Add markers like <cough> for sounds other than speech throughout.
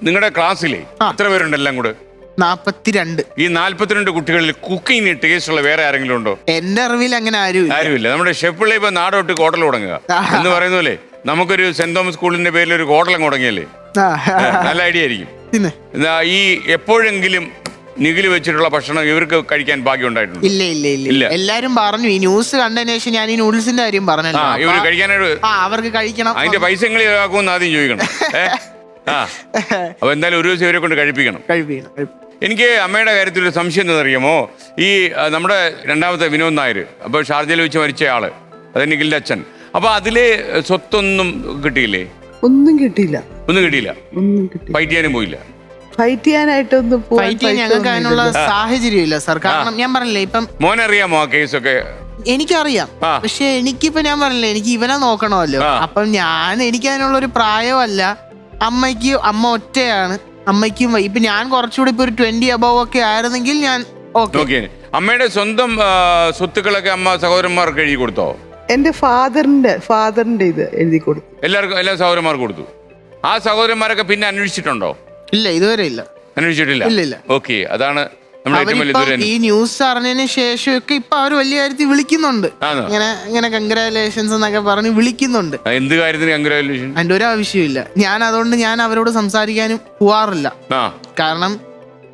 നിങ്ങളുടെ ക്ലാസ്സിലെ എത്ര പേരുണ്ട് എല്ലാം കൂടെ? നാപ്പത്തിരണ്ട്. ഈ നാല്പത്തിരണ്ട് കുട്ടികളിൽ കുക്കിംഗ് ടേസ്റ്റ് ഉള്ള വേറെ ആരെങ്കിലും ഉണ്ടോ? എന്റെ അറിവിൽ അങ്ങനെ ആരും ആരുമില്ല. നമ്മുടെ ഷെഫിളെ ഇപ്പൊ നാടോട്ട് ഹോട്ടൽ തുടങ്ങുക. എന്ന് പറയുന്ന പോലെ നമുക്കൊരു സെന്റ് തോമസ് സ്കൂളിന്റെ പേരിൽ ഒരു ഹോട്ടലും തുടങ്ങിയല്ലേ? നല്ല ഐഡിയ ആയിരിക്കും. പിന്നെ? ഇതാ ഈ എപ്പോഴെങ്കിലും നികിൽ വെച്ചിട്ടുള്ള ഭക്ഷണം ഇവർക്ക് കഴിക്കാൻ ഭാഗ്യം ഉണ്ടായിട്ടുണ്ട്? ഇല്ല ഇല്ല ഇല്ല ഇല്ല. എല്ലാരും പറഞ്ഞു. ഈ ന്യൂസ് കണ്ടതിന് ശേഷം ഞാൻ ഈ നൂഡിൽസിന്റെ കാര്യം ആ പറഞ്ഞല്ലോ ഇവർ കഴിക്കാനായിട്ട് ആ അവർക്ക് കഴിക്കണം. അതിന്റെ പൈസ എങ്ങനെ ആദ്യം ചോദിക്കണം. <laughs> <laughs> അപ്പൊ എന്തായാലും ഒരു ദിവസം ഇവരെ കൊണ്ട് കഴിപ്പിക്കണം. എനിക്ക് അമ്മയുടെ കാര്യത്തിൽ ഒരു സംശയം എന്താണെന്നറിയാമോ? ഈ നമ്മുടെ രണ്ടാമത്തെ വിനോദ് നായർ അപ്പോൾ ഷാർജയിൽ വെച്ച് മരിച്ച ആൾ അത് നിഖിലിന്റെ അച്ഛൻ അപ്പൊ അതിൽ സ്വത്തൊന്നും കിട്ടിയില്ലേ? ഒന്നും കിട്ടിയില്ല. ഒന്നും കിട്ടിയില്ല? ഒന്നും കിട്ടി ഫൈറ്റ് ചെയ്യാനും പോയില്ല? ഫൈറ്റ് ചെയ്യാനായിട്ടൊന്നും ഫൈറ്റ് ചെയ്യാൻ ഞങ്ങൾക്ക് അതിനുള്ള സാഹചര്യമില്ല സാഹചര്യം ഇല്ല സാർ. കാരണം ഞാൻ പറഞ്ഞില്ലേ ഇപ്പം മോനറിയാമോ ആ കേസൊക്കെ? എനിക്കറിയാം. പക്ഷെ എനിക്കിപ്പോ ഞാൻ പറഞ്ഞില്ലേ എനിക്ക് ഇവനെ നോക്കണമല്ലോ. അപ്പം ഞാൻ എനിക്ക് അതിനുള്ള ഒരു പ്രായമല്ല. അമ്മയ്ക്ക് അമ്മ ഒറ്റയാണ്. അമ്മയ്ക്കും വയ്യ. ഇപ്പൊ ഞാൻ കുറച്ചുകൂടി ഇപ്പൊ ഒരു ട്വന്റി അബവ് ഒക്കെ ആയിരുന്നെങ്കിൽ ഞാൻ ഓക്കെ ഓക്കെ അമ്മയുടെ സ്വന്തം ആ, സ്വത്തുക്കളൊക്കെ അമ്മ സഹോദരന്മാർക്ക് എഴുതി കൊടുത്തോ? എന്റെ ഫാദറിന്റെ ഫാദറിന്റെ ഇത് എഴുതി കൊടുത്തു. എല്ലാവർക്കും എല്ലാ സഹോദരന്മാർക്കും കൊടുത്തു. ആ സഹോദരന്മാരൊക്കെ പിന്നെ അന്വേഷിച്ചിട്ടുണ്ടോ? ഇല്ല ഇതുവരെ ഇല്ല. അന്വേഷിച്ചിട്ടില്ല? ഇല്ല, ഇല്ല. ഓക്കെ അതാണ് നമ്മുടെ ഏറ്റവും വലിയ അവരിപ്പം ദുരന്തം. ഈ ന്യൂസ് അറിഞ്ഞതിന് ശേഷമൊക്കെ ഇപ്പൊ അവർ വലിയ കാര്യത്തിൽ വിളിക്കുന്നുണ്ട്. ആണോ? ഇങ്ങനെ ഇങ്ങനെ കൺഗ്രാലേഷൻസ് എന്നൊക്കെ പറഞ്ഞ് വിളിക്കുന്നുണ്ട്. ആ, എന്ത് കാര്യത്തിന് കൺഗ്രാജുലേഷൻ അതിന്റെ ഒരു ആവശ്യമില്ല ഞാൻ അതുകൊണ്ട് ഞാൻ അവരോട് സംസാരിക്കാനും പോവാറില്ല. ആ. കാരണം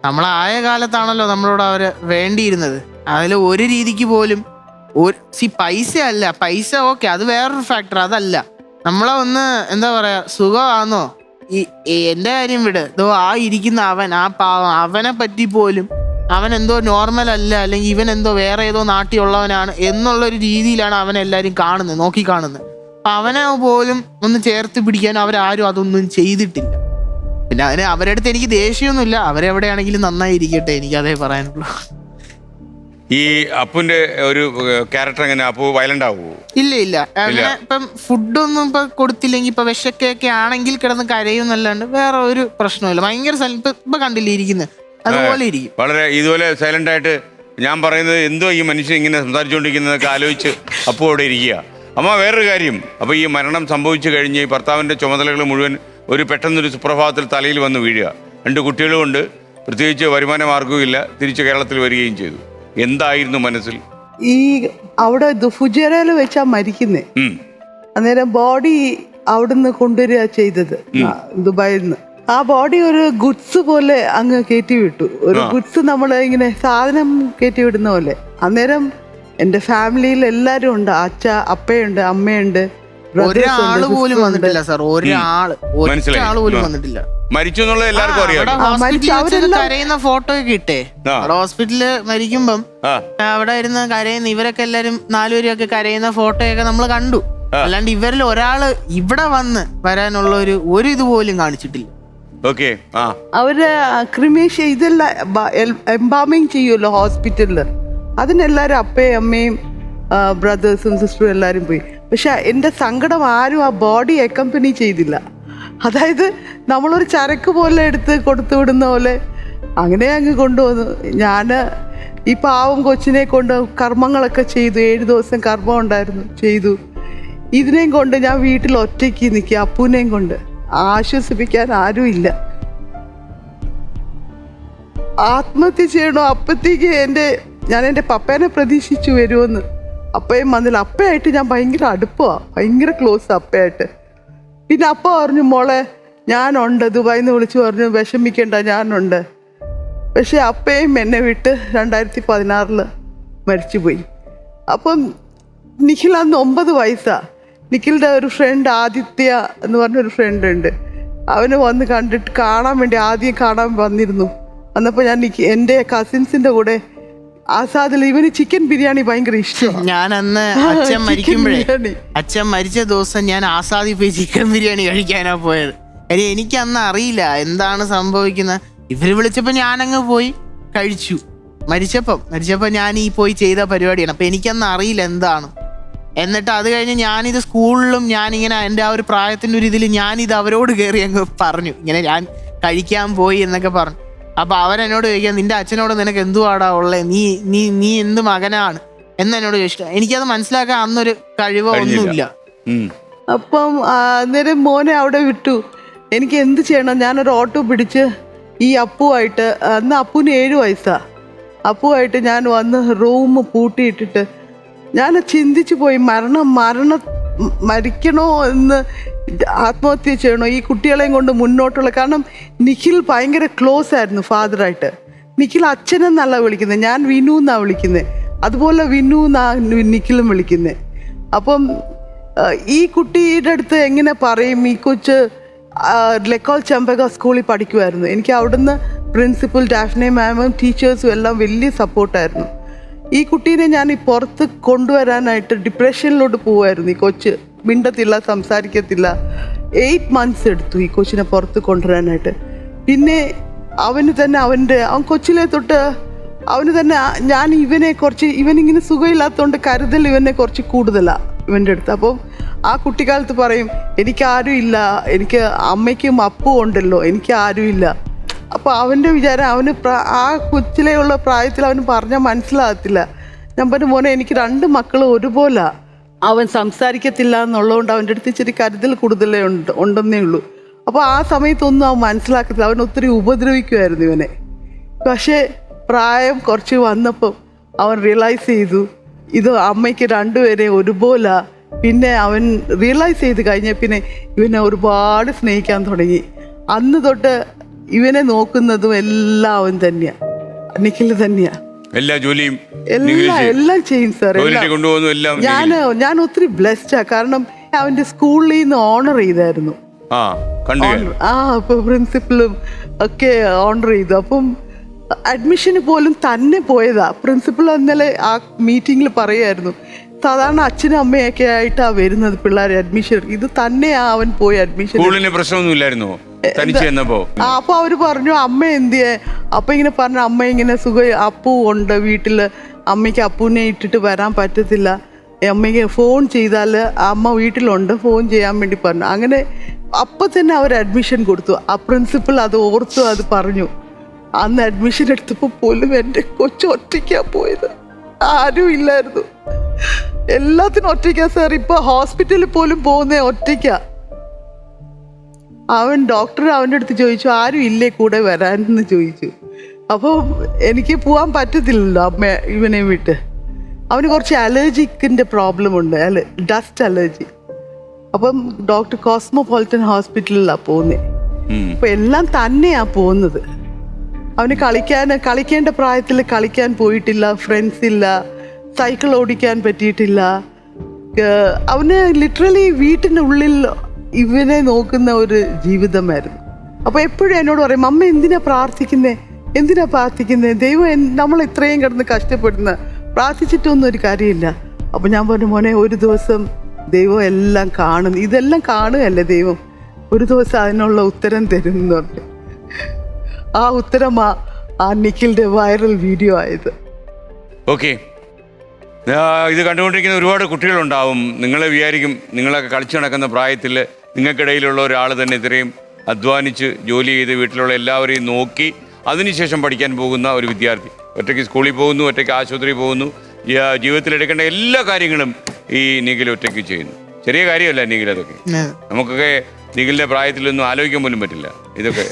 നമ്മളായ കാലത്താണല്ലോ നമ്മളോട് അവർ വേണ്ടിയിരുന്നത്. അതിൽ ഒരു രീതിക്ക് പോലും ഒരു സി പൈസ അല്ല. പൈസ ഓക്കെ അത് വേറൊരു ഫാക്ടർ അതല്ല. നമ്മളെ ഒന്ന് എന്താ പറയാ സുഖമാണോ ഈ ഈ എന്റെ കാര്യം വിട്. ഇതോ ആ ഇരിക്കുന്ന അവൻ ആ പാവം അവനെ പറ്റി പോലും അവൻ എന്തോ നോർമൽ അല്ല അല്ലെങ്കിൽ ഇവൻ എന്തോ വേറെ ഏതോ നാട്ടിലുള്ളവനാണ് എന്നുള്ള ഒരു രീതിയിലാണ് അവനെ എല്ലാരും കാണുന്നത് നോക്കി കാണുന്നത്. അവനെ പോലും ഒന്ന് ചേർത്ത് പിടിക്കാൻ അവരാരും അതൊന്നും ചെയ്തിട്ടില്ല. പിന്നെ അതിന് അവരുടെ അടുത്ത് എനിക്ക് ദേഷ്യമൊന്നുമില്ല. അവരെവിടെയാണെങ്കിലും നന്നായി ഇരിക്കട്ടെ എനിക്ക് അതേ പറയാനുള്ളൂ. ഈ അപ്പുന്റെ ഒരു ക്യാരക്ടർ എങ്ങനെ? അപ്പു വയലന്റ് ആവുമോ ഇല്ല ഇല്ല. അങ്ങനെ ഇപ്പം ഫുഡൊന്നും ഇപ്പൊ കൊടുത്തില്ലെങ്കിൽ ഇപ്പൊ വിശക്കൊക്കെ ആണെങ്കിൽ കിടന്ന് കരയും കരയുന്നല്ലാണ്ട് വേറെ ഒരു പ്രശ്നമില്ല ഭയങ്കര സ്ഥലം ഇപ്പൊ ഇപ്പൊ കണ്ടില്ലേ ഇരിക്കുന്നത് അതുപോലെ ഇരിക്കും. വളരെ ഇതുപോലെ സൈലന്റ് ആയിട്ട് ഞാൻ പറയുന്നത് എന്തോ ഈ മനുഷ്യൻ ഇങ്ങനെ സംസാരിച്ചുകൊണ്ടിരിക്കുന്നതൊക്കെ ആലോചിച്ച് അപ്പോൾ അവിടെ ഇരിക്കുക. അമ്മ വേറൊരു കാര്യം. അപ്പോൾ ഈ മരണം സംഭവിച്ചു കഴിഞ്ഞ് ഈ ഭർത്താവിന്റെ ചുമതലകൾ മുഴുവൻ ഒരു പെട്ടെന്നൊരു സുപ്രഭാതത്തിൽ തലയിൽ വന്ന് വീഴുക. രണ്ട് കുട്ടികളുമുണ്ട്. പ്രത്യേകിച്ച് വരുമാന മാർഗവും ഇല്ല തിരിച്ച് കേരളത്തിൽ വരികയും ചെയ്തു. എന്തായിരുന്നു മനസ്സിൽ? ഈ അവിടെ ഫുജേറയിൽ വെച്ചാ മരിക്കുന്നേ. അന്നേരം ബോഡി അവിടുന്ന് കൊണ്ടുവരിക ചെയ്തത് ദുബായിന്ന് ദുബായിൽ നിന്ന്. ആ ബോഡി ഒരു ഗുഡ്സ് പോലെ അങ്ങ് കയറ്റി വിട്ടു. ഒരു ഗുഡ്സ് നമ്മൾ ഇങ്ങനെ സാധനം കയറ്റി വിടുന്ന പോലെ. അന്നേരം എന്റെ ഫാമിലിയിൽ എല്ലാരും ഉണ്ട്. അച്ഛ അപ്പയുണ്ട് അമ്മയുണ്ട് ഒരാൾ പോലും വന്നിട്ടില്ല സാർ. ഒരാൾ. ഒരാൾ പോലും വന്നിട്ടില്ല. മരിച്ചു എന്നുള്ളത് എല്ലാവർക്കും അറിയാം. കരയുന്ന ഫോട്ടോ ഒക്കെ ഇട്ടേ ആ. അവിടെ ഹോസ്പിറ്റലിൽ മരിക്കുമ്പം അവിടെ ഇരുന്ന് കരയുന്ന ഇവരൊക്കെ എല്ലാരും നാലുപേരൊക്കെ കരയുന്ന ഫോട്ടോയൊക്കെ നമ്മൾ കണ്ടു. അല്ലാണ്ട് ഇവരിൽ ഒരാൾ ഇവിടെ വന്ന് വരാനുള്ള ഒരു ഒരു ഇതുപോലും കാണിച്ചിട്ടില്ല. അവർ ക്രിമേഷ ഇതെല്ലാം എംബാമിങ് ചെയ്യുമല്ലോ ഹോസ്പിറ്റലിൽ. അതിനെല്ലാരും അപ്പയും അമ്മയും ബ്രദേഴ്സും സിസ്റ്ററും എല്ലാരും പോയി. പക്ഷെ എന്റെ സങ്കടം ആരും ആ ബോഡി അക്കമ്പനി ചെയ്തില്ല. അതായത് നമ്മളൊരു ചരക്ക് പോലെ എടുത്ത് കൊടുത്തു വിടുന്ന പോലെ അങ്ങനെ അങ്ങ് കൊണ്ടുവന്നു. ഞാൻ ഈ പാവം കൊച്ചിനെ കൊണ്ട് കർമ്മങ്ങളൊക്കെ ചെയ്തു. ഏഴ് ദിവസം കർമ്മം ഉണ്ടായിരുന്നു ചെയ്തു. ഇതിനെയും കൊണ്ട് ഞാൻ വീട്ടിൽ ഒറ്റയ്ക്ക് നിൽക്കുക അപ്പൂനെയും കൊണ്ട്. ആശ്വസിപ്പിക്കാൻ ആരുമില്ല ആത്മഹത്യ ചെയ്യണോ അപ്പത്തേക്ക് എന്റെ ഞാൻ എന്റെ പപ്പേനെ പ്രതീക്ഷിച്ചു വരുമെന്ന്. അപ്പയും വന്നില്ല. അപ്പയായിട്ട് ഞാൻ ഭയങ്കര അടുപ്പമാണ് ഭയങ്കര ക്ലോസ് അപ്പയായിട്ട്. പിന്നെ അപ്പ പറഞ്ഞു മോളെ ഞാനുണ്ട്. ദുബായിൽ നിന്ന് വിളിച്ചു പറഞ്ഞു വിഷമിക്കണ്ട ഞാനുണ്ട്. പക്ഷേ അപ്പയും എന്നെ വിട്ട് രണ്ടായിരത്തി പതിനാറിൽ മരിച്ചുപോയി. അപ്പം നിഖിൽ അന്ന് ഒമ്പത് വയസ്സാ. നിഖിലിന്റെ ഒരു ഫ്രണ്ട് ആദിത്യ എന്ന് പറഞ്ഞൊരു ഫ്രണ്ട് ഉണ്ട്. അവന് വന്ന് കണ്ടിട്ട് കാണാൻ വേണ്ടി ആദ്യം കാണാൻ വന്നിരുന്നു. വന്നപ്പോൾ ഞാൻ നിഖി എന്റെ കസിൻസിന്റെ കൂടെ ആസാദിൽ ഇവന് ചിക്കൻ ബിരിയാണി ഭയങ്കര ഇഷ്ടമാണ് ഞാൻ അന്ന് അച്ഛൻ മരിക്കുമ്പോഴേ അച്ഛൻ മരിച്ച ദിവസം ഞാൻ ആസാദി പോയി ചിക്കൻ ബിരിയാണി കഴിക്കാനാ പോയത്. കാര്യം എനിക്ക് അന്ന് അറിയില്ല എന്താണ് സംഭവിക്കുന്നത് ഇവർ വിളിച്ചപ്പോൾ ഞാനങ്ങ് പോയി കഴിച്ചു. മരിച്ചപ്പം മരിച്ചപ്പോൾ ഞാൻ ഈ പോയി ചെയ്ത പരിപാടിയാണ്. അപ്പം എനിക്കന്ന് അറിയില്ല എന്താണ്. എന്നിട്ട് അത് കഴിഞ്ഞ് ഞാനിത് സ്കൂളിലും ഞാനിങ്ങനെ എന്റെ ആ ഒരു പ്രായത്തിന്റെ ഒരു ഇതിൽ ഞാനിത് അവരോട് കയറി അങ്ങ് പറഞ്ഞു. ഇങ്ങനെ ഞാൻ കഴിക്കാൻ പോയി എന്നൊക്കെ പറഞ്ഞു. അപ്പോൾ അവരെന്നോട് ചോദിക്കാം നിന്റെ അച്ഛനോട് നിനക്ക് എന്തുവാടാ ഉള്ളേ? നീ നീ നീ എന്ത് മകനാണ്? എന്ന് എന്നോട് ചോദിച്ചിട്ട് എനിക്കത് മനസ്സിലാക്കാൻ അന്നൊരു കഴിവോ ഒന്നുമില്ല. അപ്പം അന്നേരം മോനെ അവിടെ വിട്ടു. എനിക്ക് എന്ത് ചെയ്യണം? ഞാനൊരു ഓട്ടോ പിടിച്ച് ഈ അപ്പുവായിട്ട് അന്ന് അപ്പുവിന് ഏഴ് വയസ്സാണ് അപ്പുവായിട്ട് ഞാൻ വന്ന് റൂം പൂട്ടിയിട്ടിട്ട് ഞാൻ ചിന്തിച്ചു പോയി മരണം മരണ മരിക്കണോ എന്ന് ആത്മഹത്യ ചെയ്യണോ? ഈ കുട്ടികളെയും കൊണ്ട് മുന്നോട്ടുള്ള കാരണം നിഖിൽ ഭയങ്കര ക്ലോസ് ആയിരുന്നു ഫാദറായിട്ട് നിഖിൽ അച്ഛനെന്നല്ല വിളിക്കുന്നത് ഞാൻ വിനു എന്നാണ് വിളിക്കുന്നത് അതുപോലെ വിനു എന്നാ നിഖിലും വിളിക്കുന്നത് അപ്പം ഈ കുട്ടിയുടെ അടുത്ത് എങ്ങനെ പറയും? ഈ കൊച്ച് ലെക്കോൾ ചെമ്പക സ്കൂളിൽ പഠിക്കുമായിരുന്നു എനിക്ക് അവിടുന്ന് പ്രിൻസിപ്പൽ ഡാഫ്നെ മാമും ടീച്ചേഴ്സും എല്ലാം വലിയ സപ്പോർട്ടായിരുന്നു ഈ കുട്ടീനെ ഞാൻ ഈ പുറത്ത് കൊണ്ടുവരാനായിട്ട് ഡിപ്രഷനിലോട്ട് പോവായിരുന്നു. ഈ കൊച്ച് മിണ്ടത്തില്ല സംസാരിക്കത്തില്ല. എയ്റ്റ് മന്ത്സ് എടുത്തു ഈ കൊച്ചിനെ പുറത്ത് കൊണ്ടുവരാനായിട്ട്. പിന്നെ അവന് തന്നെ അവന്റെ അവൻ കൊച്ചിലെ തൊട്ട് അവന് തന്നെ ഞാൻ ഇവനെ കുറച്ച് ഇവനിങ്ങനെ സുഖമില്ലാത്തതുകൊണ്ട് കരുതൽ ഇവനെ കുറച്ച് കൂടുതലാണ് ഇവന്റെ അടുത്ത്. അപ്പം ആ കുട്ടിക്കാലത്ത് പറയും എനിക്കാരും ഇല്ല എനിക്ക് അമ്മയ്ക്കും അപ്പും ഉണ്ടല്ലോ. എനിക്ക് ആരും ഇല്ല അപ്പോൾ അവന്റെ വിചാരം അവന് ആ കൊച്ചിലെയുള്ള പ്രായത്തിൽ അവന് പറഞ്ഞാൽ മനസ്സിലാകത്തില്ല. ഞാൻ പറഞ്ഞു മോനെ എനിക്ക് രണ്ട് മക്കളും ഒരുപോലെ. അവൻ സംസാരിക്കത്തില്ല എന്നുള്ളതുകൊണ്ട് അവന്റെ അടുത്ത് ഇച്ചിരി കരുതൽ കൂടുതലേ ഉണ്ട് ഉണ്ടെന്നേ ഉള്ളൂ. അപ്പോൾ ആ സമയത്തൊന്നും അവൻ മനസ്സിലാക്കത്തില്ല. അവൻ ഒത്തിരി ഉപദ്രവിക്കുമായിരുന്നു ഇവനെ. പക്ഷേ പ്രായം കുറച്ച് വന്നപ്പം അവൻ റിയലൈസ് ചെയ്തു ഇത് അമ്മയ്ക്ക് രണ്ടുപേരെ ഒരുപോലെ. പിന്നെ അവൻ റിയലൈസ് ചെയ്ത് കഴിഞ്ഞ പിന്നെ ഇവനെ ഒരുപാട് സ്നേഹിക്കാൻ തുടങ്ങി. അന്ന് തൊട്ട് ഇവനെ നോക്കുന്നതും എല്ലാം അവൻ തന്നെയാ. നിഖിൽ തന്നെയാ. എല്ലാ ജോലിയും എല്ലാ എല്ലാം ചെയ്യും. സാർ കൊണ്ടുപോകുന്നു എല്ലാം ഞാൻ ഞാൻ ഒത്തിരി ബ്ലെസ്ഡാ കാരണം അവന്റെ സ്കൂളിൽ നിന്ന് ഓണർ ചെയ്തായിരുന്നു. ആ അപ്പൊ പ്രിൻസിപ്പളും ഒക്കെ ഓണർ ചെയ്തു. അപ്പം അഡ്മിഷന് പോലും തന്നെ പോയതാ. പ്രിൻസിപ്പൾ ഇന്നലെ ആ മീറ്റിംഗിൽ പറയായിരുന്നു. സാധാരണ അച്ഛനും അമ്മയൊക്കെ ആയിട്ടാ വരുന്നത് പിള്ളേരെ അഡ്മിഷൻ ഇത് തന്നെയാ അവൻ പോയി അഡ്മിഷൻ സ്കൂളിന് പ്രശ്നമൊന്നും ഇല്ലായിരുന്നോ തനിച്ച് ചെന്നപ്പോ? ആ അപ്പൊ അവർ പറഞ്ഞു അമ്മ എന്തിയെ? അപ്പൊ ഇങ്ങനെ പറഞ്ഞു അമ്മ ഇങ്ങനെ സുഖ അപ്പു ഉണ്ട് വീട്ടിൽ. അമ്മയ്ക്ക് അപ്പുവിനെ ഇട്ടിട്ട് വരാൻ പറ്റത്തില്ല. അമ്മയ്ക്ക് ഫോൺ ചെയ്താൽ അമ്മ വീട്ടിലുണ്ട് ഫോൺ ചെയ്യാൻ വേണ്ടി പറഞ്ഞു. അങ്ങനെ അപ്പൊ തന്നെ അവർ അഡ്മിഷൻ കൊടുത്തു. ആ പ്രിൻസിപ്പൾ അത് ഓർത്തു അത് പറഞ്ഞു. അന്ന് അഡ്മിഷൻ എടുത്തപ്പോൾ പോലും എന്റെ കൊച്ചു ഒറ്റയ്ക്കാ പോയത്. ആരും ഇല്ലായിരുന്നു. എല്ലാത്തിനും ഒറ്റയ്ക്കാ സാർ. ഇപ്പൊ ഹോസ്പിറ്റലിൽ പോലും പോകുന്നേ ഒറ്റയ്ക്കാ. അവൻ ഡോക്ടർ അവന്റെ അടുത്ത് ചോദിച്ചു ആരും ഇല്ലേ കൂടെ വരാനെന്ന് ചോദിച്ചു. അപ്പോൾ എനിക്ക് പോകാൻ പറ്റത്തില്ലല്ലോ അമ്മ ഇവനെ വിട്ട്. അവന് കുറച്ച് അലർജിക്കിന്റെ പ്രോബ്ലം ഉണ്ട് അല്ല ഡസ്റ്റ് അലർജി. അപ്പം ഡോക്ടർ കോസ്മോപോളിറ്റൻ ഹോസ്പിറ്റലിലാണ് പോകുന്നത് അപ്പം എല്ലാം തന്നെയാണ് പോകുന്നത് അവന് കളിക്കാൻ കളിക്കേണ്ട പ്രായത്തിൽ കളിക്കാൻ പോയിട്ടില്ല ഫ്രണ്ട്സ് ഇല്ല സൈക്കിൾ ഓടിക്കാൻ പറ്റിയിട്ടില്ല. അവന് ലിറ്ററലി വീട്ടിന്റെ ഉള്ളിൽ ഇവനെ നോക്കുന്ന ഒരു ജീവിതമായിരുന്നു. അപ്പോൾ എപ്പോഴും എന്നോട് പറയും അമ്മ എന്തിനാ പ്രാർത്ഥിക്കുന്നേ? എന്തിനാ പ്രാർത്ഥിക്കുന്നേ? ദൈവം നമ്മൾ ഇത്രയും കിടന്ന് കഷ്ടപ്പെടുന്ന പ്രാർത്ഥിച്ചിട്ടൊന്നും ഒരു കാര്യമില്ല. അപ്പോൾ ഞാൻ പറഞ്ഞു മോനെ ഒരു ദിവസം ദൈവം എല്ലാം കാണുന്നു ഇതെല്ലാം കാണുകയല്ലേ ദൈവം? ഒരു ദിവസം അതിനുള്ള ഉത്തരം തരും എന്ന് പറഞ്ഞു. ആ ഉത്തരമാ ആ നിഖിലിന്റെ വൈറൽ വീഡിയോ ആയത്. ഓക്കെ. ഇത് കണ്ടുകൊണ്ടിരിക്കുന്ന ഒരുപാട് കുട്ടികളുണ്ടാവും. നിങ്ങളെ വിചാരിക്കും നിങ്ങളൊക്കെ കളിച്ചു നടക്കുന്ന പ്രായത്തിൽ നിങ്ങൾക്കിടയിലുള്ള ഒരാൾ തന്നെ ഇത്രയും അധ്വാനിച്ച് ജോലി ചെയ്ത് വീട്ടിലുള്ള എല്ലാവരെയും നോക്കി അതിനുശേഷം പഠിക്കാൻ പോകുന്ന ഒരു വിദ്യാർത്ഥി. ഒറ്റയ്ക്ക് സ്കൂളിൽ പോകുന്നു ഒറ്റയ്ക്ക് ആശുപത്രിയിൽ പോകുന്നു ജീവിതത്തിൽ എടുക്കേണ്ട എല്ലാ കാര്യങ്ങളും ഈ നിഖിൽ ഒറ്റയ്ക്ക് ചെയ്യുന്നു. ചെറിയ കാര്യമല്ല നിഖിൽ അതൊക്കെ. നമുക്കൊക്കെ നിഖിലിന്റെ പ്രായത്തിലൊന്നും ആലോചിക്കാൻ പോലും പറ്റില്ല. ഇതൊക്കെ